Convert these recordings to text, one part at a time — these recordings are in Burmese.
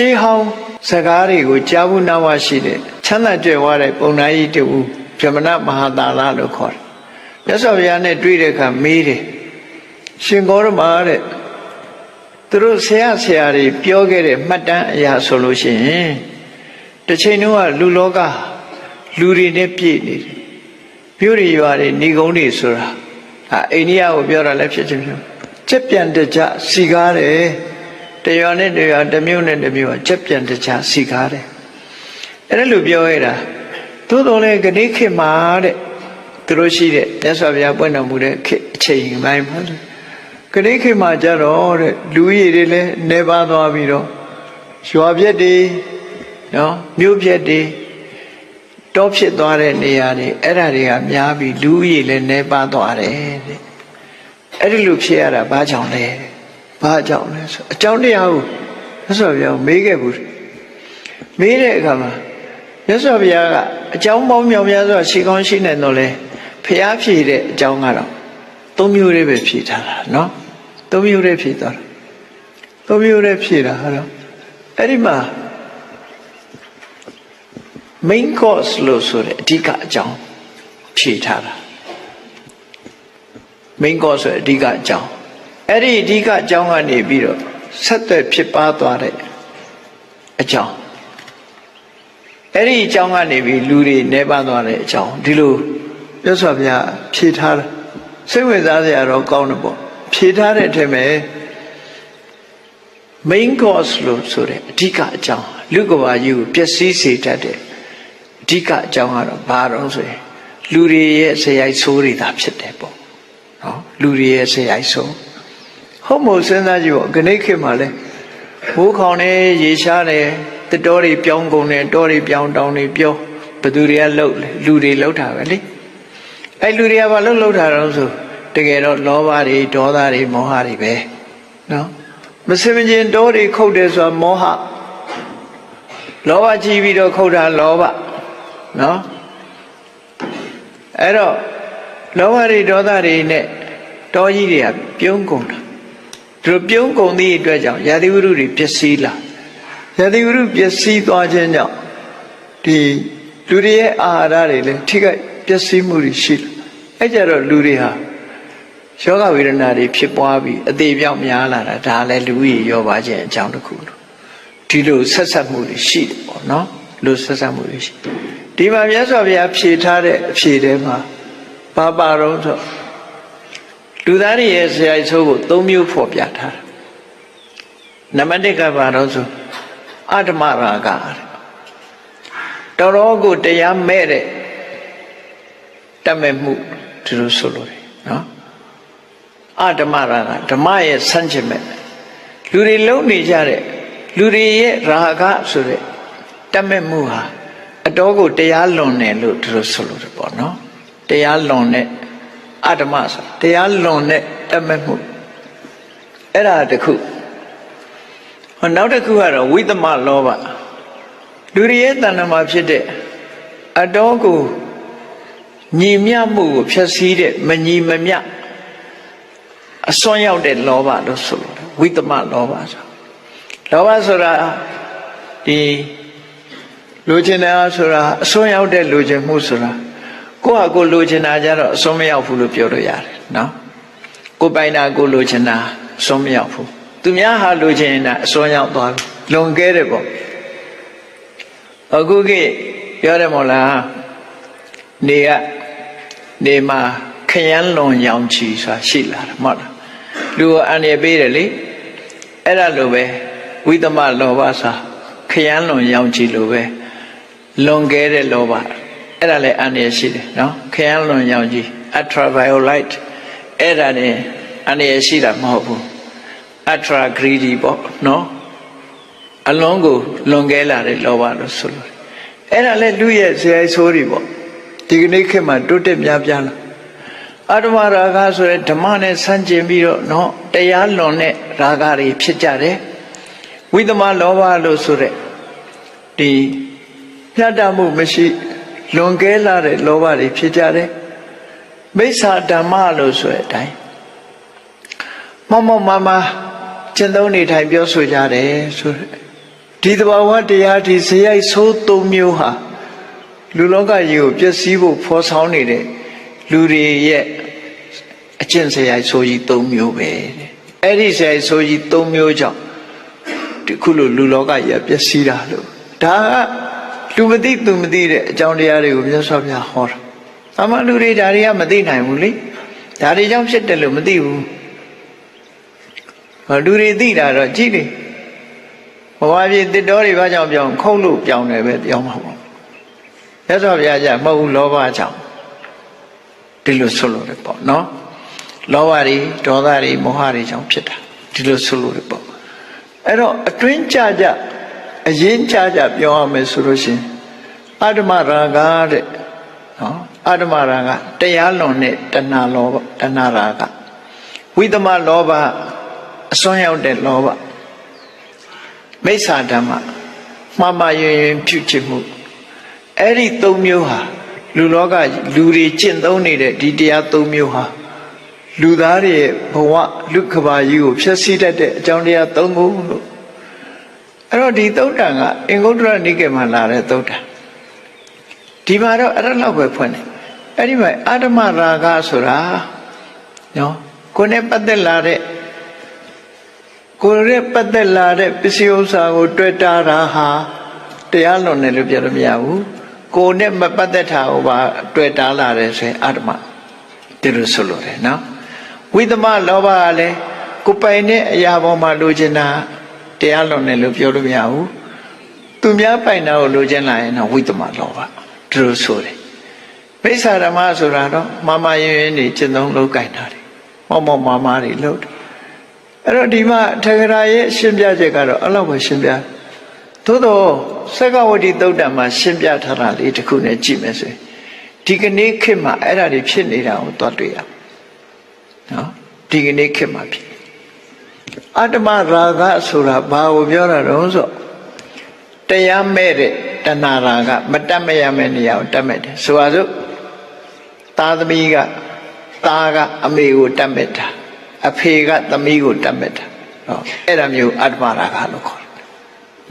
ရှေးဟောင်းစကားတွေကိုကြားဘူးနာဝရှိတဲ့ချမ်းသာကြွယ်ဝတဲ့ပုံနာကြီးတူဗြဟ္မဏမဟာတာလလို့ခေါ်တယ်မြတ်စွာဘုရားနဲ့တွေ့တဲ့အခါမေးတယ်ရှင်ဂေါရမတဲ့သူတို့ဆရာဆရာတွေပြောခဲ့တဲ့မှတ်တမ်းအရာဆိုလို့ရှိရင်တစ်ချိန်တုန်းကလူလောကလူတွေနဲ့ပြည့်နေတယ်မြို့တွေရွာတွေဏီကုန်းတွေဆိုတာအာအိန္ဒိယကိုပြောတာလည်းဖြစ်ချင်းဖြစ်ကျက်ပြန်တကြစီကားတယ် တရွာနဲ့တရွာတစ်မြို့နဲ့တစ်မြို့ကကျက်ပြန်တကြစီကားတယ်အဲ့ဒါလိုပြောရတာသို့တော်လည်းဂတိခေတ်မှာတဲ့သူတို့ရှိတဲ့မြတ်စွာဘုရားပွင့်တော်မူတဲ့ခေတ်အချိန်ပိုင်းမှာလေဂတိခေတ်မှာကြတော့တဲ့လူရည်တွေလည်းနေပါသွားပြီးတော့ရွာပြက်တွေနော်မြို့ပြက်တွေတောဖြစ်သွားတဲ့နေရာတွေအဲ့ဒါတွေကများပြီးလူရည်လည်းနေပါသွားတယ်တဲ့အဲ့ဒီလိုဖြစ်ရတာဘာကြောင့်လဲ ဘာကြောင့်လဲဆိုအကြောင်းတရားကိုမြတ်စွာဘုရားမေးခဲ့ဘူးမေးတဲ့အခါမှာမြတ်စွာဘုရားကအကြောင်းပေါင်းမြောက်များစွာရှိကောင်းရှိနေတော့လေဖျားဖြေတဲ့အကြောင်းကတော့သုံးမျိုးလေးပဲဖြေထားတာเนาะသုံးမျိုးလေးဖြေသွားတာသုံးမျိုးလေးဖြေတာဟာတော့အဲ့ဒီမှာ main course လို့ဆိုတဲ့အဓိကအကြောင်းဖြေထားတာ main course ဆိုတဲ့အဓိကအကြောင်း အဲ့ဒီအဓိကအကြောင်းကနေပြီးတော့ဆက်သွယ်ဖြစ်ပါသွားတဲ့အကြောင်းအဲ့ဒီအကြောင်းကနေပြီးလူတွေနေပါသွားတဲ့အကြောင်းဒီလိုမြတ်စွာဘုရားဖြေထားတာစိတ်ဝင်စားစရာတော့ကောင်းတယ်ပေါ့ဖြေထားတဲ့အထက်မှာ main course လို့ဆိုတဲ့အဓိကအကြောင်းလူကဘာကြီးကိုပျက်စီးစေတတ်တဲ့အဓိကအကြောင်းကတော့ဘာတော့ဆိုရင်လူတွေရဲ့ဆရာကြီးဆိုးတွေသာဖြစ်တယ်ပေါ့နော်လူတွေရဲ့ဆရာကြီးဆိုး ဟုတ်မို့စဉ်းစားကြည့်ပေါ့ခဏိခေတ်မှာလဲဘိုးခေါင်နေရေရှားတယ်တတော်တွေပြောင်းကုန်တယ်တောတွေပြောင်းတောင်းတွေပြောဘသူတွေကလှုပ်လဲလူတွေလှုပ်တာပဲလေအဲ့လူတွေကဘာလို့လှုပ်တာတော့ဆိုတကယ်တော့လောဘတွေဒေါသတွေမောဟတွေပဲနော်မစင်မကျင်တောတွေခုတ်တယ်ဆိုတာမောဟလောဘကြီးပြီးတော့ခုတ်တာလောဘနော်အဲ့တော့လောဘတွေဒေါသတွေနဲ့တောကြီးတွေကပြုံးကုန်တာ သူတို့ပြုံးကုန်သည့်အတွက်ကြောင့်ယာတိဝုရုတွေပျက်စီးလာယာတိဝုရုပျက်စီးသွားခြင်းကြောင့်ဒီလူတွေရဲ့အာဟာရတွေလည်းထိခိုက်ပျက်စီးမှုတွေရှိလာအဲ့ကြတော့လူတွေဟာယောဂဝေဒနာတွေဖြစ်ပွားပြီးအသေးပြောက်များလာတာဒါလည်းလူကြီးရောပါခြင်းအကြောင်းတစ်ခုလို့ဒီလိုဆက်ဆက်မှုတွေရှိတယ်ပေါ့နော်လူဆက်ဆက်မှုတွေရှိဒီမှာမြတ်စွာဘုရားဖြေထားတဲ့အဖြေထဲမှာဘာပါတော့ဆို လူသားတွေရဲ့ဆရာကြီးဆိုးကို၃မျိုးဖော်ပြထားတာနံပါတ်၁ကဘာတော့ဆိုအတ္တမရာဂတဲ့တော်တော်ကိုတရားမဲ့တဲ့တတ်မဲ့မှုသူတို့ဆိုလို့တယ်နော်အဓမ္မရာဂဓမ္မရဲ့ဆန့်ကျင်မဲ့လူတွေလုံနေကြတဲ့လူတွေရဲ့ရာဂဆိုတဲ့တတ်မဲ့မှုဟာအတော်ကိုတရားလွန်တယ်လို့သူတို့ဆိုလို့တယ်ပေါ့နော်တရားလွန်တဲ့ အဓမ္မဆိုတရားလွန်တဲ့တတ်မဲ့မှုအဲ့ဒါတခုဟောနောက်တစ်ခုကတော့ဝိသမလောဘလူတွေရဲ့တဏ္ဍာမှာဖြစ်တဲ့အတော်ကိုညီမျှမှုကိုဖျက်ဆီးတဲ့မညီမမျှအစွမ်းရောက်တဲ့လောဘလို့ဆိုလို့ဝိသမလောဘဆိုလောဘဆိုတာဒီလိုချင်တာဆိုတာအစွမ်းရောက်တဲ့လိုချင်မှုဆိုတာ ကိုယ့်ဟာကိုယ်လိုချင်တာကြတော့အစွမ်းမရောက်ဘူးလို့ပြောလို့ရတယ်နော်ကိုယ်ပိုင်တာကိုယ်လိုချင်တာအစွမ်းမရောက်ဘူးသူများဟာလိုချင်တာအစွမ်းရောက်သွားပြီလွန်ကဲတယ်ပေါ့အခုကပြောတယ်မို့လားနေကနေမှာခရမ်းလွန်ရောင်ချီဆိုတာရှိလာတယ်မဟုတ်လားလူကအန္တရာယ်ပေးတယ်လေအဲ့ဒါလိုပဲဝိသမလောဘစာခရမ်းလွန်ရောင်ချီလိုပဲလွန်ကဲတဲ့လောဘ အဲ့ဒါလည်းအန္တရာယ်ရှိတယ်နော်ခရမ်းလွန်ရောင်ချီ ultraviolet အဲ့ဒါနဲ့အန္တရာယ်ရှိတာမဟုတ်ဘူး ultra greedy ပေါ့နော်အလုံးကိုလွန်ကဲလာတဲ့လောဘလို့ဆိုလို့အဲ့ဒါလည်းလူရဲ့ဇေယျဆိုးတွေပေါ့ဒီကနေ့ခေတ်မှာတိုးတက်များပြားလာအတ္တမရာဂဆိုတဲ့ဓမ္မနဲ့ဆန့်ကျင်ပြီးတော့နော်တရားလွန်တဲ့ရာဂတွေဖြစ်ကြတယ်ဝိသမလောဘလို့ဆိုတဲ့ဒီပြတ်တမှုမရှိ လွန်ကဲလာတဲ့လောဘတွေဖြစ်ကြတယ်မိစ္ဆာဓမ္မလို့ဆိုတဲ့အတိုင်းမမမမကျင့်သုံးနေထိုင်ပြောဆိုကြတယ်ဆိုတဲ့ဒီသဘာဝတရားဒီဇယိုက်ဆိုးသုံးမျိုးဟာလူလောကကြီးကိုပျက်စီးဖို့ဖော်ဆောင်နေတဲ့လူတွေရဲ့အကျင့်ဇယိုက်ဆိုးကြီးသုံးမျိုးပဲတဲ့အဲ့ဒီဇယိုက်ဆိုးကြီးသုံးမျိုးကြောင့်ဒီခုလိုလူလောကကြီးကပျက်စီးတာလို့ဒါက လူမသိသူမသိတဲ့အကြောင်းတရားတွေကိုမြတ်စွာဘုရားဟောတာ။အမှန်လူတွေဒါတွေကမသိနိုင်ဘူးလေ။ဒါတွေကြောင့်ဖြစ်တယ်လို့မသိဘူး။ဟောလူတွေသိတာတော့ကြည့်လေ။ဘဝပြည်တစ်တော်တွေဘာကြောင့်ပြောင်းခုတ်လို့ပြောင်းတယ်ပဲပြောင်းမှာပေါ့။မြတ်စွာဘုရားကြမဟုတ်ဘူးလောဘကြောင့်ဒီလိုဆွလို့တယ်ပေါ့နော်။လောဘတွေဒေါသတွေမောဟတွေကြောင့်ဖြစ်တာဒီလိုဆွလို့တယ်ပေါ့။အဲ့တော့အတွင်းကြကြ အရင်ကြကြပြောရမယ်ဆိုလို့ရှိရင်အတ္တမရာဂတဲ့နော်အတ္တမရာဂတရားလွန်တဲ့တဏှာလောဘတဏှာရာဂဝိသမလောဘအစွမ်းရောက်တဲ့လောဘမိစ္ဆာဓမ္မမှားမှားယွင်ယွင်ပြုချင်မှုအဲ့ဒီသုံးမျိုးဟာလူလောကလူတွေကျင့်သုံးနေတဲ့ဒီတရားသုံးမျိုးဟာလူသားတွေရဲ့ဘဝလူကဘာကြီးကိုဖျက်ဆီးတတ်တဲ့အကြောင်းတရားသုံးခုလို့ အဲ့တော့ဒီသုတ်တန်ကအင်္ဂုတ္တရနိကေမှာလာတဲ့သုတ်တန်ဒီမှာတော့အဲ့ဒါလောက်ပဲဖွင့်တယ်အဲ့ဒီမှာအာဓမရာဂဆိုတာနော်ကိုယ်နဲ့ပတ်သက်လာတဲ့ကိုယ်နဲ့ပတ်သက်လာတဲ့ပစ္စည်းဥစ္စာကို တွေ့တာတာဟာတရားလွန်တယ်လို့ပြောလို့မရဘူးကိုယ်နဲ့မပတ်သက်တာကိုပါတွေ့တာလာတယ်ဆိုရင်အာဓမဒီလိုဆိုလို့တယ်နော်ဝိသမလောဘကလည်းကိုယ်ပိုင်တဲ့အရာပေါ်မှာလိုချင်တာ တရားလွန်တယ်လို့ပြောလို့မရဘူးသူများပိုင်တာကိုလိုချင်လာရင်တော့ဝိသမလောဘဒီလိုဆိုတယ်ပိဿာဓမ္မဆိုတာတော့မမယွင်ယွင်နေကျင့်သုံးလုပ်ကင်တာတယ်မောမောမာမာတွေလုပ်တယ်အဲ့တော့ဒီမှာထေရရဲ့ရှင်းပြချက်ကတော့အဲ့လောက်ပဲရှင်းပြသို့တော့သက္ကဝတိသုတ်တံမှာရှင်းပြထားတာလေးတစ်ခုနဲ့ကြည့်မယ်ဆိုရင်ဒီကနေ့ခေတ်မှာအဲ့ဒါတွေဖြစ်နေတာကိုသွားတွေ့ရနော်ဒီကနေ့ခေတ်မှာဖြစ် အတ္တမရာဂဆိုတာဘာကိုပြောတာတော့ဆိုတရားမဲ့တဲ့တဏှာရာဂမတတ်မရမယ့်နေရာကိုတတ်မဲ့တယ်ဆိုပါစို့သားသမီးကသားကအမေကိုတတ်မဲ့တာအဖေကသမီးကိုတတ်မဲ့တာဟောအဲ့ဒါမျိုးအတ္တမရာဂလို့ခေါ်တယ်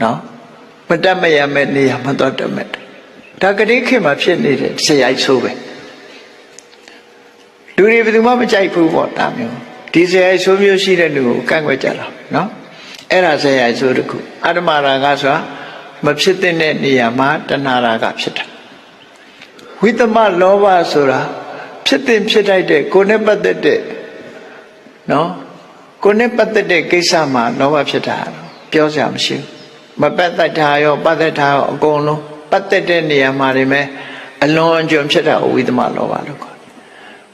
နော်မတတ်မရမယ့်နေရာမှာတော့တတ်မဲ့တယ်ဒါကတိခေတ်မှာဖြစ်နေတဲ့ဆရာကြီးဆိုးပဲလူတွေဘယ်သူမှမကြိုက်ဘူးပေါ့ဒါမျိုး ဒီဆရာကြီးဆိုးမျိုးရှိတဲ့လူကိုကန့်ကွက်ကြတာနော်အဲ့ဒါဆရာကြီးဆိုးတခုအတ္တမရာဂဆိုတာမဖြစ်တဲ့နေရာမှာတဏှာရာဂဖြစ်တာဝိသမလောဘဆိုတာဖြစ်တဲ့ဖြစ်တတ်တဲ့ကိုယ်နဲ့ပတ်သက်တဲ့နော်ကိုယ်နဲ့ပတ်သက်တဲ့ကိစ္စမှာလောဘဖြစ်တာပြောစရာမရှိဘူးမပတ်သက်တာရောပတ်သက်တာရောအကုန်လုံးပတ်သက်တဲ့နေရာမှာတွေမဲ့အလွန်အကျွံဖြစ်တာဝိသမလောဘလို့ခေါ်တယ်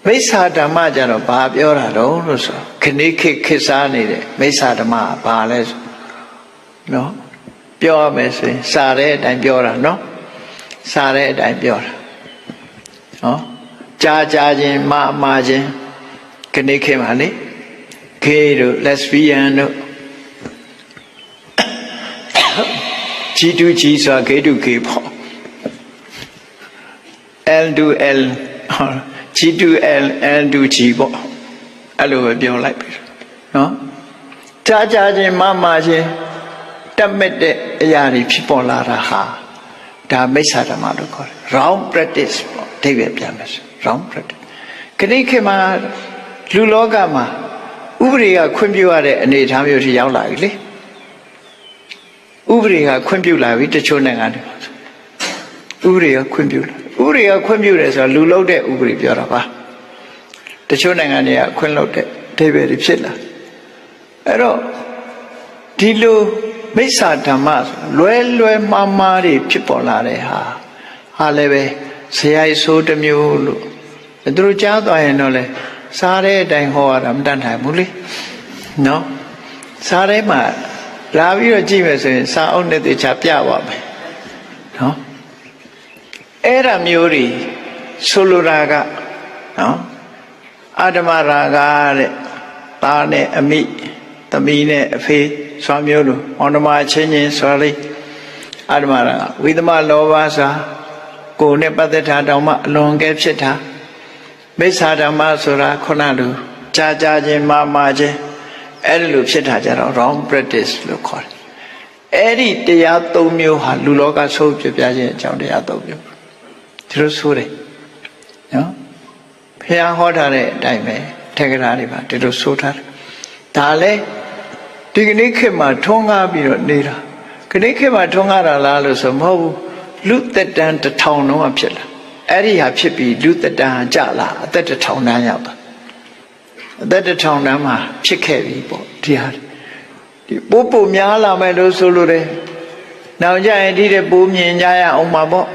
မိစ္ဆာဓမ္မကြတော့ဘာပြောတာတော့လို့ဆိုခဏိခိခိစားနေတဲ့မိစ္ဆာဓမ္မကဘာလဲဆိုနော်ပြောရမယ်ဆိုရင်စာတဲ့အတိုင်းပြောတာနော်စာတဲ့အတိုင်းပြောတာနော်ကြာကြာချင်းမအမာချင်းခဏိခိမှာလေခေတို့ lesbian တို့ជីတူជីဆိုတာဂေတုဂေပေါ့ L to L ဟုတ် G2L N2G ပေါ့အဲ့လိုပဲပြောလိုက်ပြီနော်ကြာကြာချင်းမမချင်းတက်မက်တဲ့အရာတွေဖြစ်ပေါ်လာတာဟာဒါမိစ္ဆာဓမ္မလို့ခေါ်တယ် round practice ပေါ့အဓိပ္ပာယ်ပြန်မယ် round practice ခဏိခေတ်မှာလူလောကမှာဥပဒေကခွင့်ပြုရတဲ့အနေအထားမျိုးရှိရောက်လာပြီလေဥပဒေကခွင့်ပြုလာပြီတချို့နိုင်ငံတွေဥပဒေကခွင့်ပြုလာ ဥပဒေကခွင့်ပြုတယ်ဆိုတာလူလုံးတဲ့ဥပဒေပြောတာပါတချို့နိုင်ငံတွေကခွင့်လုပ်တဲ့အဓိပ္ပာယ်တွေဖြစ်လာအဲ့တော့ဒီလိုမိစ္ဆာဓမ္မလွဲလွဲမှားမှားတွေဖြစ်ပေါ်လာတဲ့ဟာဟာလည်းပဲဆရာကြီးဆိုးတစ်မျိုးလို့သူတို့ကြားသွားရင်တော့လေစားတဲ့အတိုင်းဟောရတာမတတ်နိုင်ဘူးလေနော်စားထဲမှာလာပြီးတော့ကြည့်မယ်ဆိုရင်စာအုပ်နဲ့တေချာပြပါမယ်နော် အဲ့ဒါမျိုးတွေဆိုလိုတာကနော်အာဓမရာဂတဲ့သားနဲ့အမိသမီးနဲ့အဖေဆွာမျိုးလိုမောင်နှမချင်းချင်းဆွာလေးအာဓမရာဂဝိသမလောဘစာကိုယ်နဲ့ပတ်သက်တာတောင်မှအလွန်ကဲဖြစ်တာမိစ္ဆာဓမ္မဆိုတာခုနလိုကြာကြာချင်းမာမာချင်းအဲ့ဒီလိုဖြစ်တာကြတော့ wrong practice လို့ခေါ်တယ်အဲ့ဒီတရား၃မျိုးဟာလူလောကဆိုးပြပြခြင်းအကြောင်းတရား၃မျိုး ဒီလိုဆိုတယ်နော်ဖះဟောထားတဲ့အတိုင်းပဲထေကရာတွေပါဒီလိုဆိုထားတယ်ဒါလည်းဒီကနေ့ခေတ်မှာထွန်းကားပြီးတော့နေတာခဏခေတ်မှာထွန်းကားတာလားလို့ဆိုမဟုတ်ဘူးလူသက်တမ်းတစ်ထောင်လုံးကဖြစ်လာအဲ့ဒီဟာဖြစ်ပြီးလူသက်တမ်းကြလာအသက်တစ်ထောင်တန်းရောက်တာအသက်တစ်ထောင်တန်းမှာဖြစ်ခဲ့ပြီပေါ့ဒီဟာဒီပိုးပိုများလာမယ်လို့ဆိုလို့တယ်နောက်ကြရင်ဒီတဲ့ပိုးမြင်ကြရအောင်ပါပေါ့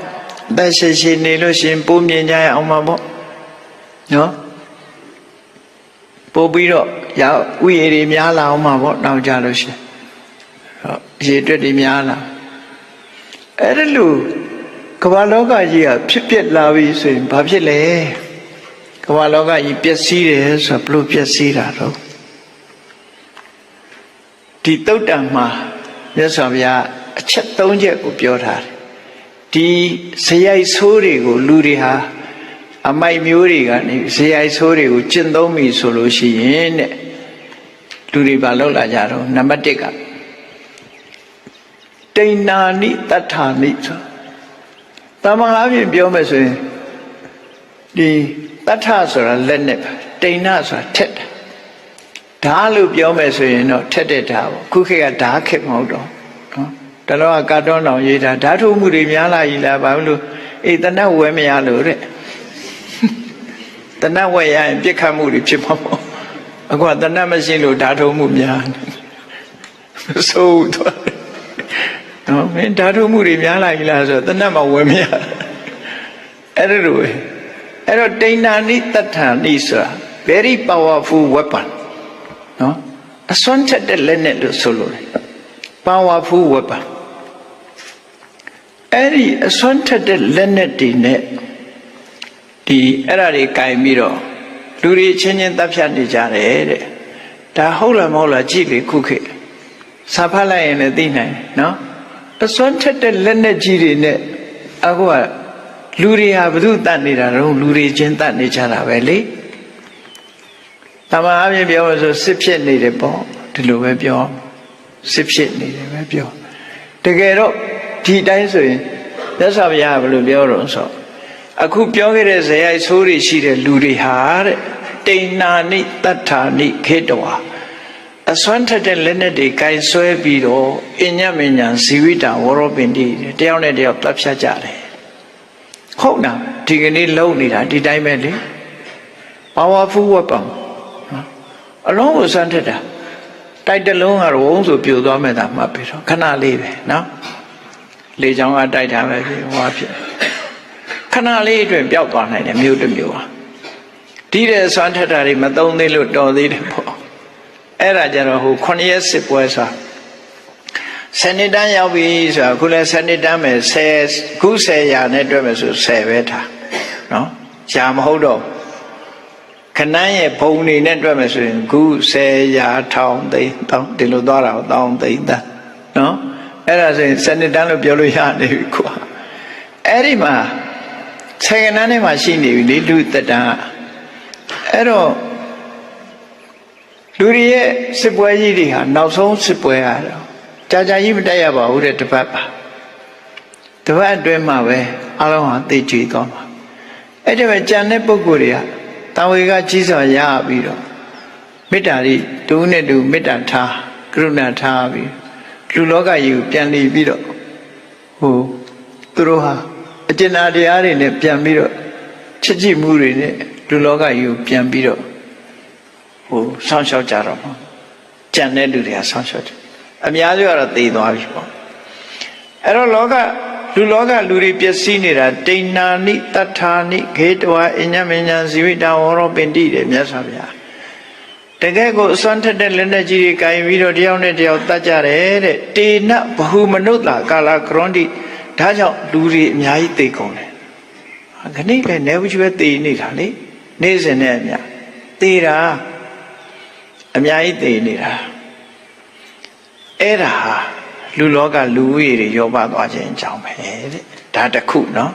အသက်ရှိရှိနေလို့ရှရင်ပိုးမြင်ကြရအောင်ပါပေါ့နော်ပို့ပြီးတော့ရောက်ဥယျာဉ်တွေများလာအောင်မှာပေါ့နောက်ကြလို့ရှရင်ဟောရေတွက်တွေများလာအဲ့ဒါလို့ကမ္ဘာလောကကြီးကဖြစ်ပျက်လာပြီဆိုရင်ဘာဖြစ်လဲကမ္ဘာလောကကြီးပျက်စီးတယ်ဆိုတော့ဘလို့ပျက်စီးတာတော့ဒီတုတ်တံမှာမြတ်စွာဘုရားအချက်၃ချက်ကိုပြောထားတယ် ဒီဇယိုက်ဆိုးတွေကိုလူတွေဟာအမိုက်မျိုးတွေကနေဇယိုက်ဆိုးတွေကိုကျင့်သုံးပြီဆိုလို့ရှိရင်တဲ့လူတွေဘာလုပ်လာကြတော့နံပါတ်1ကတိဏ္ဏာနိတတ္ထာနိဆိုတမန်အပြင်ပြောမယ်ဆိုရင်ဒီတတ္ထဆိုတာလက်နဲ့ပါတိဏ္ဏဆိုတာထက်တာဓာလို့ပြောမယ်ဆိုရင်တော့ထက်တဲ့ဓာပေါ့ခုခေတ်ကဓာခေတ်မဟုတ်တော့နော် တလောကကာတွန်းတော်ရေးတာဓာထုမှုတွေများလာကြီးလားဘာလို့အေးတနတ်ဝဲမရလို့တဲ့တနတ်ဝဲရရင်ပြစ်ခတ်မှုတွေဖြစ်မှာပေါ့အခုကတနတ်မရှိလို့ဓာထုမှုများဆိုးသွားတယ်နော်မင်းဓာထုမှုတွေများလာကြီးလားဆိုတော့တနတ်မဝဲမရအဲ့ဒါလိုပဲအဲ့တော့တိဏ္ဍာနိတတ္ထာနိဆိုတာ very powerful weapon နော်အစွမ်းထက်တဲ့လက်နဲ့လို့ဆိုလို့တယ် powerful weapon အဲ့ဒီအစွမ်းထက်တဲ့လက်နဲ့တွေနဲ့ဒီအဲ့ဒါတွေကင်ပြီးတော့လူတွေချင်းချင်းတပ်ဖြတ်နေကြတယ်တဲ့ဒါဟုတ်လားမဟုတ်လားကြည့်လေခုခေတ်စာဖတ်လိုက်ရင်လည်းသိနိုင်တယ်နော်အစွမ်းထက်တဲ့လက်နဲ့ကြီးတွေနဲ့အခုကလူတွေဟာဘု து တတ်နေတာတော့လူတွေချင်းတတ်နေကြတာပဲလေတမန်အပြင်ပြောလို့ဆိုစစ်ဖြစ်နေတယ်ပေါ့ဒီလိုပဲပြောစစ်ဖြစ်နေတယ်ပဲပြောတကယ်တော့ ဒီတိုင်းဆိုရင်မြတ်စွာဘုရားကဘယ်လိုပြောတော့ဆိုအခုပြောခဲ့တဲ့ဇေယိုက်ဆိုးတွေရှိတဲ့လူတွေဟာတဲ့တိဏ္ဏာနိတတ္ထာနိခေတဝါအစွမ်းထက်တဲ့လက်နဲ့တွေကင်ဆွဲပြီးတော့အညမဉ္ဇဉ်ဇီဝိတဝရောပင်တိတယောက်နဲ့တယောက်တပ်ဖြတ်ကြတယ်ဟုတ်လားဒီကနေ့လုံနေတာဒီတိုင်းပဲလေ powerful weapon နော်အလုံးကိုစွမ်းထက်တာတိုက်တလုံးကတော့ဝုန်းဆိုပြိုသွားမယ်သာမှတ်ပြီးတော့ခဏလေးပဲနော် လေချောင်းကတိုက်တာပဲဖြစ်ဟောဖြစ်ခဏလေးအတွင်းပျောက်သွားနိုင်တယ်မြို့တစ်မြို့ဟာဒီတဲ့စွမ်းထက်တာတွေမသုံးသေးလို့တော်သေးတယ်ပေါ့အဲ့ဒါကြတော့ဟို9ရက်စစ်ပွဲဆိုဆယ်နှစ်တန်းရောက်ပြီဆိုတာခုလဲဆယ်နှစ်တန်းမယ်10ခု10ရာနဲ့တွက်မယ်ဆို10ပဲထားနော်ရှာမဟုတ်တော့ခဏရဲ့ဘုံနေနဲ့တွက်မယ်ဆိုရင်ခု10ရာထောင်သိန်းတောင်းဒီလိုသွားတာတောင်းသိန်းတန်းနော် အဲ့ဒါဆိုရင်ဆယ်နှစ်တန်းလို့ပြောလို့ရနေပြီကွာအဲ့ဒီမှာဆယ်ကနန်းထဲမှာရှိနေပြီလေလူတက်တန်းအဲ့တော့လူတွေရဲ့စစ်ပွဲကြီးတွေဟာနောက်ဆုံးစစ်ပွဲရတော့ကြာကြာကြီးမတက်ရပါဘူးတဲ့တပတ်ပါတပတ်အတွင်းမှာပဲအလုံးဟာသိကြွေသွားမှာအဲ့ဒီမှာကြံတဲ့ပုဂ္ဂိုလ်တွေကတာဝေကကြီးစွာရပြီးတော့မေတ္တာတွေတူနဲ့တူမေတ္တာထားကရုဏာထားပြီး လူလောကကြီးကိုပြန်လီပြီးတော့ဟိုသူတို့ဟာအကျဉ်းတရားတွေနဲ့ပြန်ပြီးတော့ချစ်ကြည်မှုတွေနဲ့လူလောကကြီးကိုပြန်ပြီးတော့ဟိုဆောင်းလျှောက်ကြတော့မှာကြံတဲ့လူတွေကဆောင်းလျှောက်တယ်အများစုကတော့သိသွားပြီပေါ့အဲ့တော့လောကလူလောကလူတွေပျက်စီးနေတာတိဏ္ဏာနိတတ္ထာနိခေတဝအညမညာဇီဝိတဝရောပင်တိတယ်မြတ်စွာဘုရား တကယ်ကိုအစွမ်းထက်တဲ့လက်နဲ့ကြီးတွေကင်ပြီးတော့တယောက်နဲ့တယောက်တတ်ကြတယ်တဲ့တေနဘဟုမနုဿာကာလကရွန်တိဒါကြောင့်လူတွေအများကြီးသိကုန်တယ်ခဏိလည်းနေဘူးကျွဲသိနေတာလေနေ့စဉ်နဲ့အများသိတာအများကြီးသိနေတာအဲ့ဒါဟာလူလောကလူဝိတွေရောပါသွားခြင်းအကြောင်းပဲတဲ့ဒါတခုနော်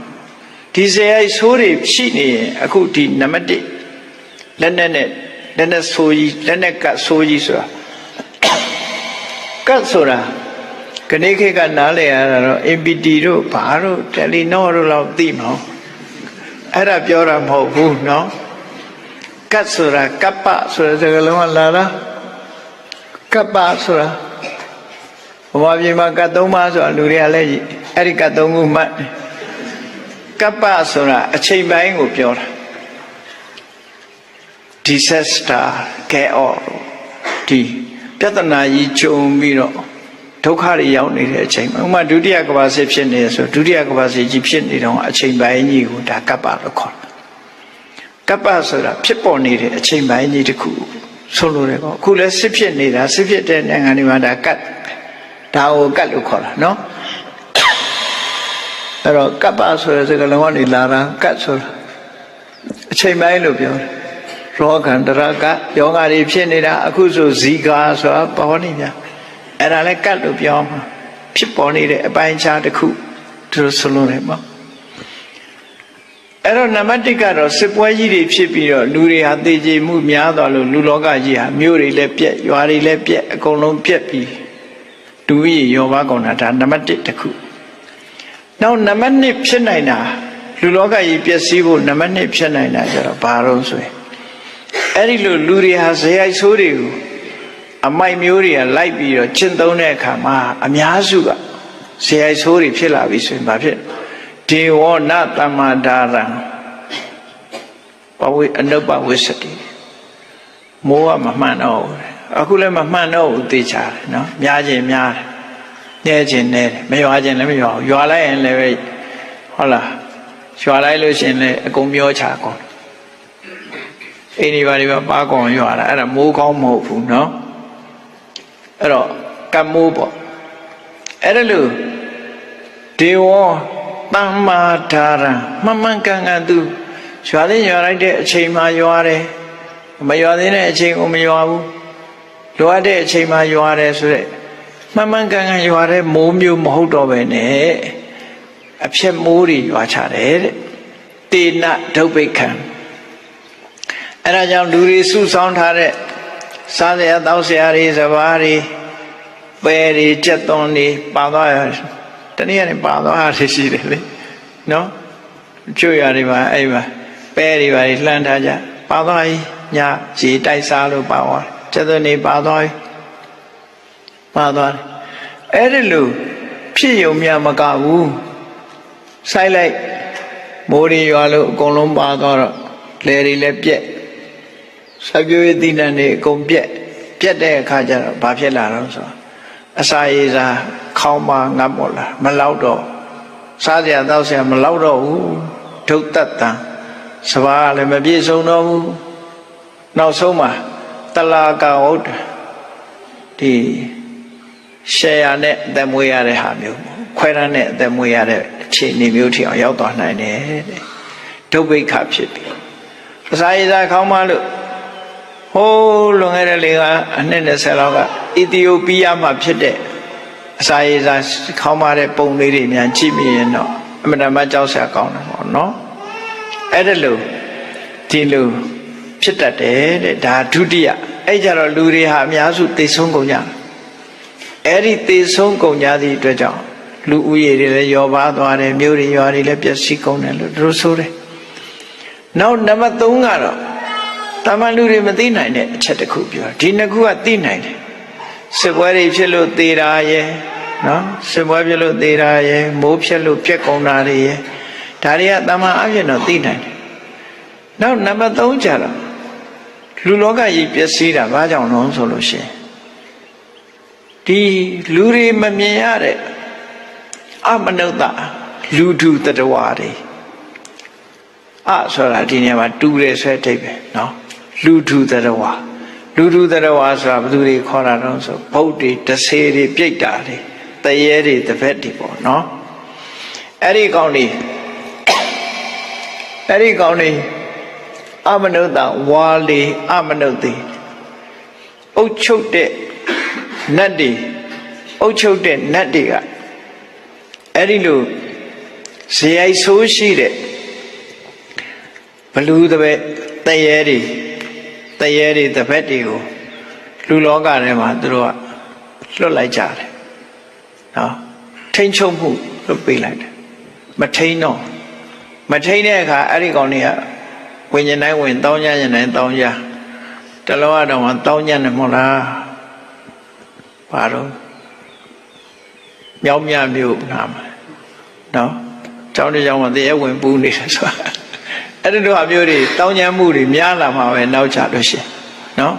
ဒီဇေယိုက်ဆိုးတွေရှိနေရင်အခုဒီနံပါတ်1လက်နဲ့နဲ့ လက်နဲ့ဆိုးကြီးလက်နဲ့ကဆိုးကြီးဆိုတာကတ်ဆိုတာက နေ့ခေတ်ကနားလည်ရတာတော့ MPT တို့ဘာတို့တယ်လီနောတို့လောက်သိမလို့အဲ့ဒါပြောတာမဟုတ်ဘူးเนาะကတ်ဆိုတာကပ္ပဆိုတဲ့စကားလုံးကလာတာကပ္ပဆိုတာဘဝပြေမှာကတ်သုံးပါးဆိုတာလူတွေကလည်းအဲ့ဒီကတ်သုံးခုမှတ်တယ်ကပ္ပဆိုတာအချိန်ပိုင်းကိုပြောတာ disaster chaos ဒီပြဿနာကြီးကြုံပြီးတော့ဒုက္ခတွေရောက်နေတဲ့အချိန်မှာဥပမာဒုတိယကမ္ဘာစစ်ဖြစ်နေဆိုဒုတိယကမ္ဘာစစ်ကြီးဖြစ်နေတော့အချိန်ပိုင်းကြီးကိုဒါကပ္ပလို့ခေါ်တယ်ကပ္ပဆိုတာဖြစ်ပေါ်နေတဲ့အချိန်ပိုင်းကြီးတစ်ခုဆိုလိုတယ်ပေါ့အခုလည်းစစ်ဖြစ်နေတာစစ်ဖြစ်တဲ့နိုင်ငံတွေမှာဒါကတ်ဒါကိုကတ်လို့ခေါ်တာနော်အဲ့တော့ကပ္ပဆိုတဲ့စကားလုံးကနေလာတာကတ်ဆိုတာအချိန်ပိုင်းလို့ပြောတယ် ရောဂန္တရကယောဂါတွေဖြစ်နေတာအခုဆိုဇီကာဆိုတာပေါ်နေများအဲ့ဒါလည်းကတ်လို့ပြောမှာဖြစ်ပေါ်နေတဲ့အပိုင်းခြားတစ်ခုသူတို့ဆိုလို့တယ်ပေါ့အဲ့တော့နံပါတ်1ကတော့စစ်ပွဲကြီးတွေဖြစ်ပြီးတော့လူတွေဟာသေကြေမှုများသွားလို့လူလောကကြီးဟာမြို့တွေလည်းပြက်ရွာတွေလည်းပြက်အကုန်လုံးပြက်ပြီးဒူကြီးရောပါကုန်တာဒါနံပါတ်1တစ်ခုနောက်နံပါတ်2ဖြစ်နိုင်တာလူလောကကြီးပျက်စီးဖို့နံပါတ်2ဖြစ်နိုင်တာကျတော့ဘာလို့ဆိုရင် အဲ့ဒီလိုလူတွေဟာဇေယိုက်ဆိုးတွေကိုအမိုက်မျိုးတွေကလိုက်ပြီးတော့ကျင့်သုံးတဲ့အခါမှာအများစုကဇေယိုက်ဆိုးတွေဖြစ်လာပြီဆိုရင်ဘာဖြစ်ဒေဝနတမ္မာဒါရံပဝိအနုပဝိသတိမိုးကမမှန်တော့ဘူးအခုလည်းမမှန်တော့ဘူးသိချတယ်နော်များခြင်းများတယ်နဲခြင်းနဲတယ်မရွာခြင်းလည်းမရွာဘူးရွာလိုက်ရင်လည်းဟုတ်လားရွာလိုက်လို့ရှိရင်လည်းအကုန်မျောချကုန် အိမ်ဒီပါဒီပါပါကောင်ရွာတာအဲ့ဒါမိုးကောင်းမဟုတ်ဘူးနော်အဲ့တော့ကမိုးပေါ့အဲ့ဒါလို့ဒေဝတမ္မာဒါရမမှန်ကန်ကန်သူရွာလေးရွာလိုက်တဲ့အချိန်မှရွာတယ်မရွာသေးတဲ့အချိန်ကိုမရွာဘူးလိုအပ်တဲ့အချိန်မှရွာတယ်ဆိုရက်မှန်မှန်ကန်ကန်ရွာတဲ့မိုးမျိုးမဟုတ်တော့ပဲနဲ့အဖြစ်မိုးတွေရွာချတယ်တဲ့တေနဒုဗ္ဗိခံ အဲ့ဒါကြောင့်လူတွေစုဆောင်းထားတဲ့စားစရာတောက်စရာတွေစဘာတွေပဲတွေကြက်သွန်တွေပါသွားရတနည်းအားဖြင့်ပါသွားတာရှိတယ်လေနော်ကျွရတွေပါအဲ့မှာပဲတွေပါလှမ်းထားကြပါသွားရင်ညရေတိုက်စားလို့ပါသွားကြက်သွန်တွေပါသွားပြီပါသွားတယ်အဲ့ဒီလိုဖြစ်ယုံမြမကဘူးဆိုင်လိုက်မိုးရီရွာလို့အကုန်လုံးပါသွားတော့လေတွေလည်းပြက် စိုက်ပျိုးရေးသီးနှံတွေအကုန်ပြက်ပြက်တဲ့အခါကျတော့ဘာဖြစ်လာတော့ဆိုအစာရည်စာခေါင်းပါငတ်ပေါ်လာမလောက်တော့စားစရာတောက်စရာမလောက်တော့ဘူးဒုတ်တတ်တံစဘာလည်းမပြည့်စုံတော့ဘူးနောက်ဆုံးမှာတလာကဝုတ်ဒီရှယ်ယာနဲ့အသက်မွေးရတဲ့ဟာမျိုးခွဲရမ်းနဲ့အသက်မွေးရတဲ့အခြေအနေမျိုးထိအောင်ရောက်သွားနိုင်တယ်တဲ့ဒုဗိခဖြစ်ပြီအစာရည်စာခေါင်းပါလို့ ဟိုးလွန်ခဲ့တဲ့လေကအနှစ်20လောက်ကဣသီယိုပီးယားမှာဖြစ်တဲ့အစာရည်စာခေါင်းပါတဲ့ပုံလေးတွေများကြည့်မိရင်တော့အမှန်တမ်းကြောက်စရာကောင်းတယ်ပေါ့နော်အဲ့ဒါလို့ဒီလိုဖြစ်တတ်တယ်တဲ့ဒါဒုတိယအဲ့ကြတော့လူတွေဟာအများစုသိဆုံးကုန်ကြအဲ့ဒီသိဆုံးကုန်ကြသည့်အတွက်ကြောင့်လူဦးရေတွေလည်းယောပါသွားတယ်မြို့တွေရွာတွေလည်းပျက်စီးကုန်တယ်လို့တို့ဆိုတယ်နောက်နံပါတ်3ကတော့ တာမန်လူတွေမသိနိုင်တဲ့အချက်တစ်ခုပြောဒီနှစ်ခုကသိနိုင်တယ်စစ်ပွဲတွေဖြစ်လို့သေတာရဲ့နော်စစ်ပွဲဖြစ်လို့သေတာရဲ့မိုးဖြစ်လို့ပြက်ကုန်တာတွေရဲ့ဒါတွေကတာမန်အဖြစ်တော့သိနိုင်တယ်နောက်နံပါတ်3ကျတော့လူလောကကြီးပျက်စီးတာဘာကြောင့်လဲဆိုလို့ရှိရင်ဒီလူတွေမမြင်ရတဲ့အမနုဿလူထုတတဝါတွေအဆိုတာဒီနေရာမှာတူတယ်ဆိုတဲ့အဓိပ္ပာယ်နော် လူထုတရဝလူထုတရဝဆိုတာဘယ်သူတွေခေါ်တာတော့ဆိုဗုဒ္ဓတွေတဆေတွေပြိတ္တာတွေတရေတွေတပက်တွေပေါ့နော်အဲ့ဒီကောင်းနေအဲ့ဒီကောင်းနေအမနုဿဝါလီအမနုတိအုတ်ချုပ်တဲ့နတ်တွေအုတ်ချုပ်တဲ့နတ်တွေကအဲ့ဒီလိုဇေယိုက်ဆိုးရှိတဲ့ဘလူးတပက်တရေတွေ တရေတွေတပည့်တွေကိုလူလောကထဲမှာသူတို့ကလွတ်လိုက်ကြတယ်နော်ထိန်ချုပ်မှုလို့ပေးလိုက်တယ်မထိန်တော့မထိန်တဲ့အခါအဲ့ဒီကောင်တွေကဝิญဉ်တိုင်းဝင်တောင်းကြရင်တိုင်းတောင်းကြတလောကတော့မှတောင်းကြတယ်မဟုတ်လားဘာတော့မြောက်မြမျိုးနာမနော်ကျောင်းတစ်ကျောင်းမှာတည်းဝင်ပူးနေတယ်ဆိုတာ အဲ့ဒီလိုအမျိုးတွေတောင်းကြမှုတွေများလာမှာပဲနောက်ချလို့ရှိရင်နော်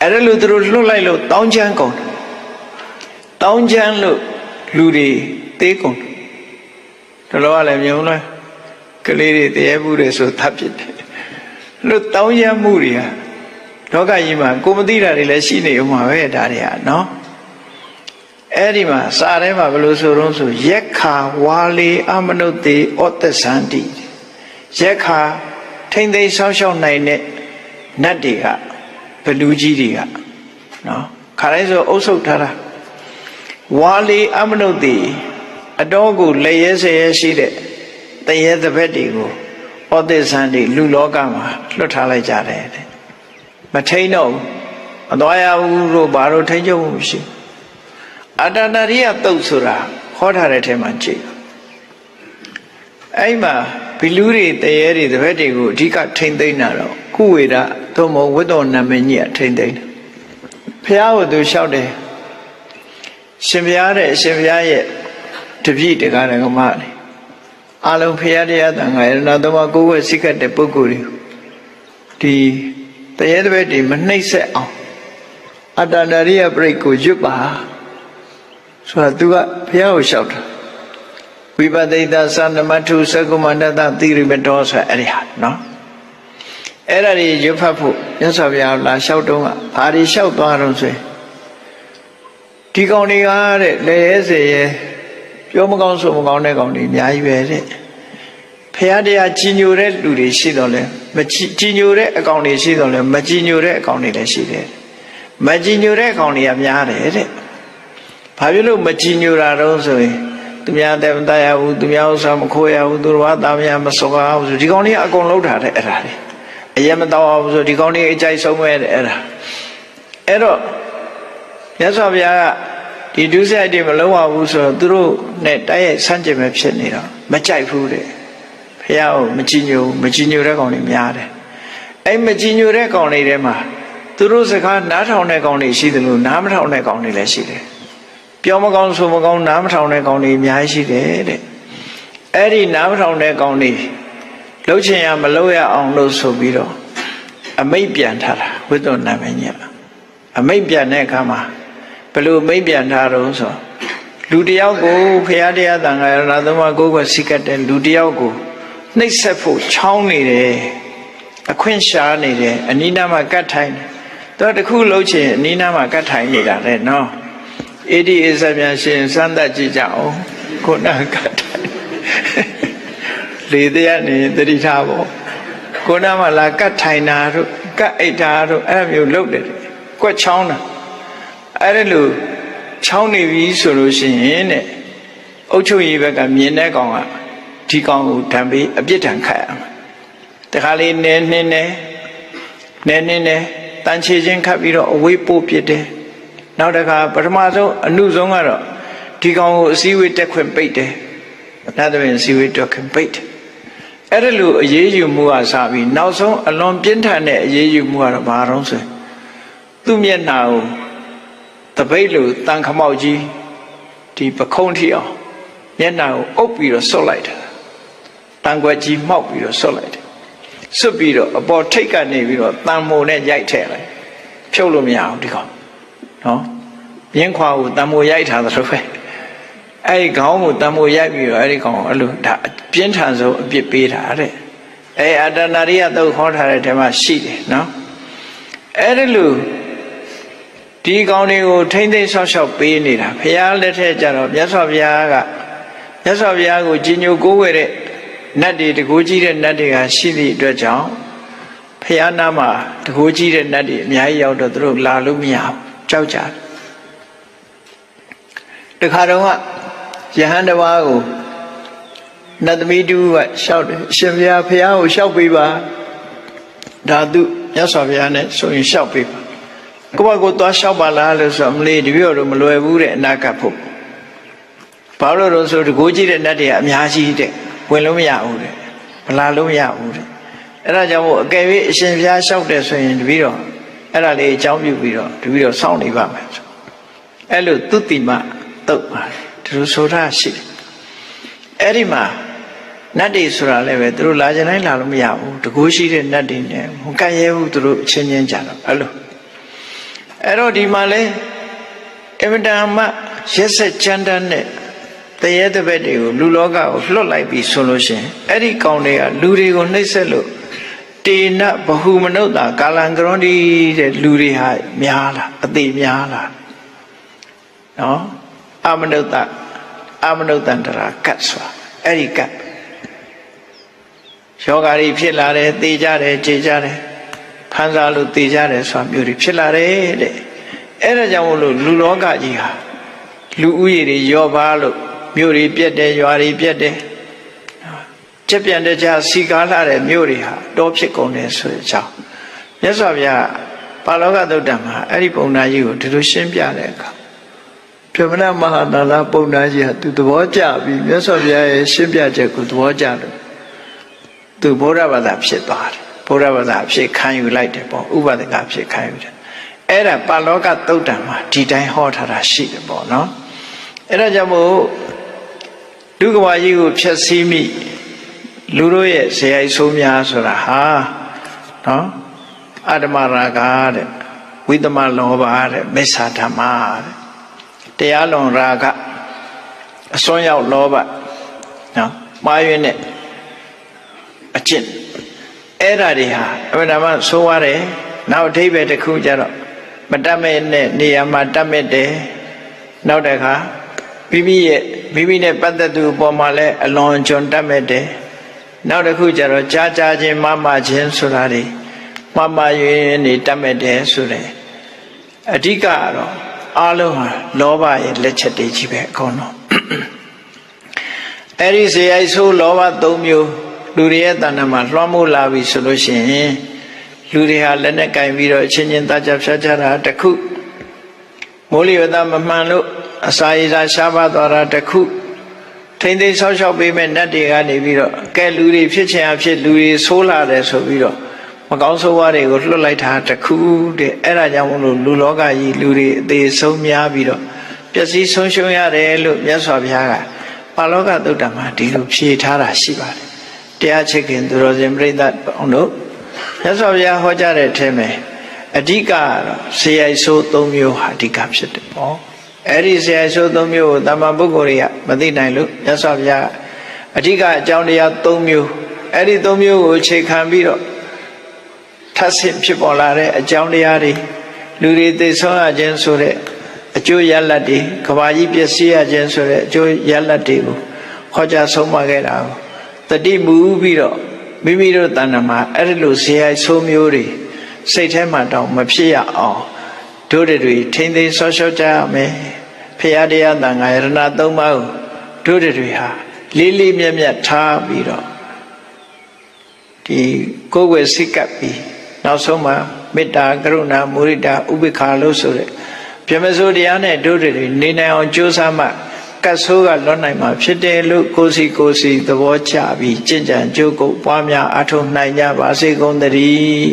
အဲ့ဒါလို့သူတို့လွတ်လိုက်လို့တောင်းချမ်းကုန်တယ်တောင်းချမ်းလို့လူတွေသေးကုန်တယ်တလောကလည်းမြုံလားကလေးတွေတရားမှုတွေဆိုသတ်ဖြစ်တယ်လို့တောင်းချမ်းမှုတွေဟာလောကကြီးမှာကိုမသိတာတွေလည်းရှိနေဦးမှာပဲဒါတွေဟာနော်အဲ့ဒီမှာစာထဲမှာဘယ်လိုဆိုတော့ဆိုရက်ခါဝါလီအမနုတေဩတ္တသန္တိ ရက်ခါထိမ့်သိမ်းဆောင်းရှောက်နိုင်တဲ့နတ်တွေကဘလူကြီးတွေကနော်ခါတိုင်းဆိုအုပ်ဆုပ်ထားတာဝါလီအမနုတေအတော်ကိုလက်ရဲဆဲရဲရှိတဲ့တရေသဘက်တွေကိုဩတ္တသန္တိလူလောကမှာလွတ်ထားလိုက်ကြတယ်တဲ့မထိန်တော့ဘူးမသွားရဘူးလို့ဘာလို့ထိန်ကြုံမှုရှိအတ္တနာရိယတုတ်ဆိုတာဟောထားတဲ့ထဲမှာကြည့်အဲ့မှာ ဘီလူတွေတရေတွေတပည့်တွေကိုအဓိကထိမ့်သိမ့်တာတော့ကုဝေဒသို့မဟုတ်ဝိတ္တောနာမည်ကြီးကထိမ့်သိမ့်တယ်ဖះကိုသူလျှောက်တယ်ရှင်ဘုရားတဲ့အရှင်ဘုရားရဲ့တပည့်တကားတကမတွေအလုံးဖះတရားတန်ခါရဏသမကိုယ်ဝဲစိတ်ကတဲ့ပုဂ္ဂိုလ်တွေဒီတရေတပည့်တွေမနှိမ့်ဆက်အောင်အတ္တနာရိယပြိတ်ကိုရွတ်ပါဆိုတာသူကဘုရားကိုလျှောက်တာ ဝိပဿိတသန္တမထုသကုမန္တတသီရိမတောဆိုအဲ့ဒီဟာနော်အဲ့ဒါတွေရွတ်ဖတ်ဖို့မြတ်စွာဘုရားလာလျှောက်တော့ကဘာတွေလျှောက်သွားတော့ဆိုရင်ဒီကောင်တွေကတဲ့လေရဲစေရဲပြောမကောင်းဆိုမကောင်းတဲ့ကောင်တွေအများကြီးပဲတဲ့ဖះတရားကြီးညိုတဲ့လူတွေရှိတော့လဲမကြီးညိုတဲ့အကောင်တွေရှိတော့လဲမကြီးညိုတဲ့အကောင်တွေလည်းရှိတယ်မကြီးညိုတဲ့အကောင်တွေကများတယ်တဲ့ဘာဖြစ်လို့မကြည်ညိုတာတော့ဆိုရင် သူများတဲ့မတရားဘူးသူများဥစ္စာမခိုးရဘူးသူတော်ဘာသားများမစောကားဘူးဆိုဒီကောင်လေးအကုန်လုံးထားတဲ့အဲ့ဒါလေအရင်မတော်ဘူးဆိုဒီကောင်လေးအကြိုက်ဆုံးပဲတဲ့အဲ့ဒါအဲ့တော့မြတ်စွာဘုရားကဒီဒုစရိုက်တွေမလုံးဝဘူးဆိုတော့သူတို့နဲ့တိုက်ရိုက်ဆန့်ကျင်ပဲဖြစ်နေတော့မကြိုက်ဘူးတဲ့ဘုရားကိုမကြည်ညိုမကြည်ညိုတဲ့ကောင်တွေများတယ်အဲ့မကြည်ညိုတဲ့ကောင်တွေထဲမှာသူတို့စကားနားထောင်တဲ့ကောင်တွေရှိတယ်လို့နားမထောင်တဲ့ကောင်တွေလည်းရှိတယ် ပြောမကောင်းဆိုမကောင်းနားမထောင်တဲ့ကောင်တွေအများကြီးရှိတယ်တဲ့အဲ့ဒီနားမထောင်တဲ့ကောင်တွေလှုပ်ချင်ရမလှုပ်ရအောင်လို့ဆိုပြီးတော့အမိတ်ပြန်ထားတာဝိတ္တနာမည်ညအမိတ်ပြန်တဲ့အခါမှာဘယ်လိုအမိတ်ပြန်ထားတော့ဆိုလူတယောက်ကိုဖရာတရားတန်ခါရဏသမကိုယ်ကစိကတ်တဲ့လူတယောက်ကိုနှိပ်ဆက်ဖို့ချောင်းနေတယ်အခွင့်ရှားနေတယ်အနိနာမှာကတ်ထိုင်တယ်သူကတခုလှုပ်ချင်အနိနာမှာကတ်ထိုင်နေတာလေနော် အေဒီအစပြန်ရှင်စမ်းသပ်ကြည့်ကြအောင်ခုနကတ်ထိုင်လေတဲ့ကနေတတိထားပေါ့ခုနမှလာကတ်ထိုင်တာတို့ကတ်အိတ်တာတို့အဲ့လိုမျိုးလုပ်တယ်ကွက်ချောင်းတာအဲ့ဒါလို့ချောင်းနေပြီဆိုလို့ရှိရင်တဲ့အုတ်ချုပ်ရေးဘက်ကမြင်တဲ့ကောင်ကဒီကောင်ကိုဓာန်ပေးအပြစ်ဒဏ်ခတ်ရမှာတခါလေးနဲနှင်းနဲနဲနှင်းနဲတန်ချေချင်းခတ်ပြီးတော့အဝေးပို့ပြစ်တယ် နောက်တစ်ခါပထမဆုံးအမှုဆုံးကတော့ဒီကောင်ကိုအစည်းအဝေးတက်ခွင့်ပိတ်တယ်။ဒါသဖြင့်အစည်းအဝေးတက်ခွင့်ပိတ်တယ်။အဲ့ဒါလိုအရေးယူမှုကစပြီးနောက်ဆုံးအလွန်ပြင်းထန်တဲ့အရေးယူမှုကတော့ဘာတော့ဆိုသူ့မျက်နှာကိုတပိတ်လိုတန်ခမောက်ကြီးဒီပခုံးထီအောင်မျက်နှာကိုအုပ်ပြီးတော့ဆွတ်လိုက်တယ်။တန်ခွက်ကြီးမှောက်ပြီးတော့ဆွတ်လိုက်တယ်။ဆွတ်ပြီးတော့အပေါ်ထိတ်ကနေပြီးတော့တန်မုံနဲ့ရိုက်ထည့်လိုက်။ဖြုတ်လို့မရဘူးဒီကောင်။ နော်မြင်းခွာကိုတံမိုးရိုက်ထားသလိုပဲအဲ့ဒီခေါင်းကိုတံမိုးရိုက်ပြီးတော့အဲ့ဒီခေါင်းကိုအဲ့လိုဒါပြင်းထန်ဆုံးအပြစ်ပေးတာတဲ့အဲ့အတ္တနာရိယသုတ်ခေါ်ထားတဲ့ထဲမှာရှိတယ်နော်အဲ့ဒီလိုဒီကောင်တွေကိုထိမ့်သိမ်းဆောက်ရှောက်ပေးနေတာဘုရားလက်ထက်ကျတော့မြတ်စွာဘုရားကမြတ်စွာဘုရားကိုကြီးညိုကိုးဝယ်တဲ့နတ်တွေတကူကြီးတဲ့နတ်တွေကရှိသည့်အတွက်ကြောင့်ဘုရားနာမှာတကူကြီးတဲ့နတ်တွေအများကြီးရောက်တော့သူတို့လာလို့မရဘူး ကြောက်ကြတယ်တခါတော့ယဟန်တစ်ပါးကိုနတ်သမီးတူကလျှောက်တယ်အရှင်ဘုရားဘုရားကိုလျှောက်ပေးပါဒါသူမြတ်စွာဘုရားနဲ့ဆိုရင်လျှောက်ပေးပါကိုယ့်ဘကိုသွားလျှောက်ပါလားလို့ဆိုအမလေးတပြည့်တော့မလွယ်ဘူးတဲ့အနာကပ်ဖို့ဘာလို့လဲဆိုတကိုးကြည့်တဲ့နတ်တွေကအများကြီးတဲ့ဝင်လို့မရဘူးတဲ့မလာလို့မရဘူးတဲ့အဲ့ဒါကြောင့်မို့အကယ်၍အရှင်ဘုရားလျှောက်တယ်ဆိုရင်တပည့်တော် အဲ့ဒါလေးအကြောင်းပြုပြီးတော့တပည့်တော်စောင့်နေပါမယ်ဆိုအဲ့လိုသူတိမတုတ်ပါတယ်ဒီလိုဆိုတာရှိတယ်အဲ့ဒီမှာနတ်တွေဆိုတာလည်းပဲသူတို့လာကြတိုင်းလာလို့မရဘူးတကိုးရှိတဲ့နတ်တွေနဲ့မကတ်ရဲဘူးသူတို့အချင်းချင်းကြတော့အဲ့လိုအဲ့တော့ဒီမှာလဲအမတန်မှရက်ဆက်ကြမ်းတမ်းတဲ့တရေတပည့်တွေကိုလူလောကကိုလွတ်လိုက်ပြီးဆိုလို့ရှိရင်အဲ့ဒီကောင်တွေကလူတွေကိုနှိပ်စက်လို့ တေနဘဟုမနုဿာကာလံကရွန်ဒီတဲ့လူတွေဟာများလာအသေးများလာနော်အမနုဿအမနုဿန္တရာကတ်စွာအဲ့ဒီကတ်ယောဂါတွေဖြစ်လာတယ်သေကြတယ်ကြေကြတယ်ဖန်စားလို့သေကြတယ်ဆိုတာမျိုးတွေဖြစ်လာတယ်တဲ့အဲ့ဒါကြောင့်မို့လို့လူလောကကြီးဟာလူဥယျာဉ်တွေရောပါလို့မြို့တွေပြက်တယ်ရွာတွေပြက်တယ် ကျက်ပြန်တဲ့ကြာစီကားလာတဲ့မြို့တွေဟာတောဖြစ်ကုန်တယ်ဆိုတဲ့အကြောင်းမြတ်စွာဘုရားပါဠောကသုတ်တံမှာအဲ့ဒီပုံနာကြီးကိုဒီလိုရှင်းပြတဲ့အခါပြမနာမဟာနာလာပုံနာကြီးဟာသူသဘောကျပြီးမြတ်စွာဘုရားရဲ့ရှင်းပြချက်ကိုသဘောကျလို့သူဗုဒ္ဓဘာသာဖြစ်သွားတယ်ဗုဒ္ဓဘာသာဖြစ်ခံယူလိုက်တယ်ပေါ့ဥပဒကဖြစ်ခံယူတယ်အဲ့ဒါပါဠောကသုတ်တံမှာဒီတိုင်းဟောထားတာရှိတယ်ပေါ့နော်အဲ့ဒါကြောင့်မို့ဒုက္ခဝါကြီးကိုဖြည့်ဆည်းမိ လူတို့ရဲ့ဇေယိုက်ဆိုးများဆိုတာဟာနော်အတ္တမရာဂတဲ့ဝိသမလောဘတဲ့မိစ္ဆာဓမ္မတဲ့တရားလွန်ရာဂအစွန်းရောက်လောဘနော်မှားယွင်းတဲ့အကျင့်အဲ့ဓာတွေဟာအမှန်တမ်းဆိုးရတယ်နောက်အထိပ္ပယ်တစ်ခုကျတော့မတတ်မဲ့နဲ့နေရာမှာတတ်မဲ့တယ်နောက်တစ်ခါမိမိရဲ့မိမိနဲ့ပတ်သက်သူအပေါ်မှာလည်းအလွန်ကျွံတတ်မဲ့တယ် နောက်တစ်ခုကျတော့ကြားကြားချင်းမမချင်းဆိုတာတွေမမယွင်းနေတတ်မဲ့တယ်ဆိုတယ်အဓိကကတော့အလုံးဟာလောဘရဲ့လက်ချက်တွေကြီးပဲအကုန်လုံးအဲ့ဒီဇေယိုက်ဆိုးလောဘ၃မျိုးလူတွေရဲ့တဏ္ဍာမှာလွှမ်းမိုးလာပြီဆိုလို့ရှိရင်လူတွေဟာလက်နဲ့ကင်ပြီးတော့အချင်းချင်းသားကြဖြတ်ကြတာတစ်ခုမိုးလေဝသမမှန်လို့အစာရည်စာရှားပါသွားတာတစ်ခု ထိမ့်သိမ်းဆောက်ရှောက်ပေးမဲ့နတ်တွေကနေပြီးတော့ကဲလူတွေဖြစ်ချင်အဖြစ်လူတွေဆိုးလာတယ်ဆိုပြီးတော့မကောင်းဆိုးဝါးတွေကိုလွတ်လိုက်တာတစ်ခုတဲ့အဲ့ဒါကြောင့်မလို့လူလောကကြီးလူတွေအသေးဆုံးများပြီးတော့ပျက်စီးဆုံးရှုံးရတယ်လို့မြတ်စွာဘုရားကပါဠောကသုတ်တံမှာဒီလိုဖြေထားတာရှိပါတယ်တရားချစ်ခင်သူတော်စင်ပြိဿအောင်တို့မြတ်စွာဘုရားဟောကြားတဲ့အထက်မှာအဓိကကတော့ဇေယိုက်ဆိုး၃မျိုးဟာအဓိကဖြစ်တယ်ပေါ့ အဲ့ဒီဇေယိုက်ဆိုး၃မျိုးကိုတမ္မာပုဂ္ဂိုလ်တွေကမသိနိုင်လို့မြတ်စွာဘုရားအဓိကအကြောင်းတရား၃မျိုးအဲ့ဒီ၃မျိုးကိုအခြေခံပြီးတော့ထပ်ဆင့်ဖြစ်ပေါ်လာတဲ့အကြောင်းတရားတွေလူတွေသိဆုံးရခြင်းဆိုတဲ့အကျိုးရလဒ်တွေကဘာကြီးပျက်စီးရခြင်းဆိုတဲ့အကျိုးရလဒ်တွေကိုဟောကြားဆုံးမခဲ့တာကိုတတိမူပြီးတော့မိမိတို့တဏ္ဍမှာအဲ့ဒီလိုဇေယိုက်ဆိုးမျိုးတွေစိတ်ထဲမှာတောင်မဖြစ်ရအောင် တို့တွေထိမ့်သိမ်းဆော့ရှော့ကြရမယ်ဖရာတရားတန်ခါယရဏသုံးပါးကိုတို့တွေဟာလေးလေးမြတ်မြတ်ထားပြီးတော့ဒီကိုယ်ွယ်စိတ်ကပ်ပြီးနောက်ဆုံးမှာမေတ္တာကရုဏာမုရိဒာဥပေက္ခာလို့ဆိုတဲ့ပြမစိုးတရားနဲ့တို့တွေနေနိုင်အောင်ကြိုးစားမှကတ်ဆိုးကလွတ်နိုင်မှာဖြစ်တယ်လို့ကိုစီကိုစီသဘောချပြီးကြင်ကြံကြိုးကုပ်ပွားများအထုံနိုင်ကြပါစေကုန်သတည်း